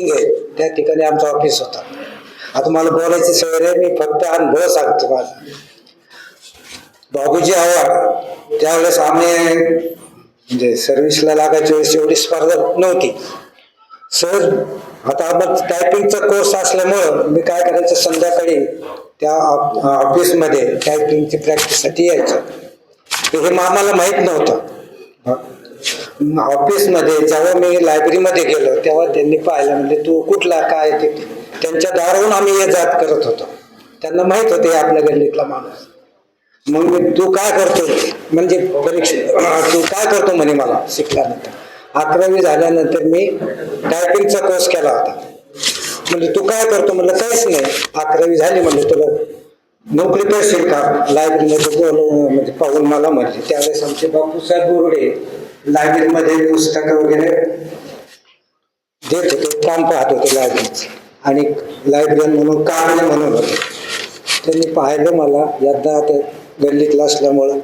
Building आहे त्या ठिकाणी आमचं ऑफिस होता. आता मला बोलायची सवय आहे मी फक्त अनुभव सांगतो माझा. बाबूजी आव्हाड त्यावेळेस आम्ही म्हणजे सर्व्हिसला लागायच्या वेळेस एवढी स्पर्धा नव्हती. सहज आता मग टायपिंगचा कोर्स असल्यामुळं मी काय करायचं संध्याकाळी त्या ऑफिसमध्ये टायपिंगची प्रॅक्टिससाठी यायचं. हे आम्हाला माहीत नव्हतं. ऑफिसमध्ये जेव्हा मी लायब्ररीमध्ये गेलो तेव्हा त्यांनी पाहिलं म्हणजे तू कुठला काय ते त्यांच्या दारावरून आम्ही ये जात करत होतो. त्यांना माहीत होते आपल्या गल्लीतला माणूस मग मी तू काय करतो? म्हणजे परीक्षा तू काय करतो? म्हणे मला शिकल्यानंतर. अकरावी झाल्यानंतर मी टायपिंगचा कोर्स केला होता. म्हणजे तू काय करतो? म्हटलं काहीच नाही. अकरावी झाली म्हणजे तुला नोकरी करशील का? लायब्ररीमध्ये बोल म्हणजे पाहून मला म्हणले त्यावेळेस आमचे बापूसाहेब बोर्डे लायब्ररीमध्ये पुस्तकं वगैरे देत होते काम पाहत होते लायब्ररीच आणि लायब्ररी म्हणून काम म्हणून होते. त्यांनी पाहिलं मला यंदा ते गल्लीतलं असल्यामुळं